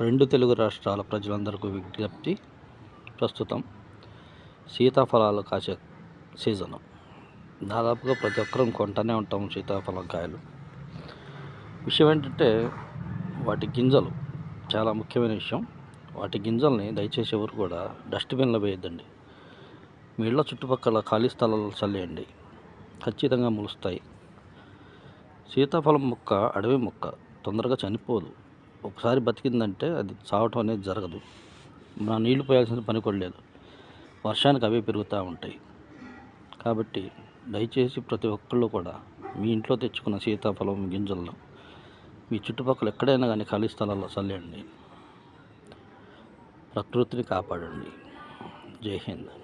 రెండు తెలుగు రాష్ట్రాల ప్రజలందరికీ విజ్ఞప్తి. ప్రస్తుతం సీతాఫలాలు కాసే సీజను. దాదాపుగా ప్రతి ఒక్కరం కొంటూనే ఉంటాం సీతాఫలం కాయలు. విషయం ఏంటంటే వాటి గింజలు చాలా ముఖ్యమైన విషయం. వాటి గింజల్ని దయచేసి ఎవరు కూడా డస్ట్బిన్లో వేయద్దండి. మీ ఇళ్ళ చుట్టుపక్కల ఖాళీ స్థలాల్లో చల్లేయండి. ఖచ్చితంగా ములుస్తాయి. సీతాఫలం మొక్క అడవి మొక్క తొందరగా చనిపోదు. ఒకసారి బతికిందంటే అది చావటం అనేది జరగదు. మనం నీళ్ళు పోయాల్సిన పని కూడా లేదు. వర్షానికి అవే పెరుగుతూ ఉంటాయి. కాబట్టి దయచేసి ప్రతి ఒక్కళ్ళు కూడా మీ ఇంట్లో తెచ్చుకున్న సీతాఫలం గింజలను మీ చుట్టుపక్కల ఎక్కడైనా కానీ ఖాళీ స్థలాల్లో చల్లేయండి. ప్రకృతిని కాపాడండి. జై హింద్.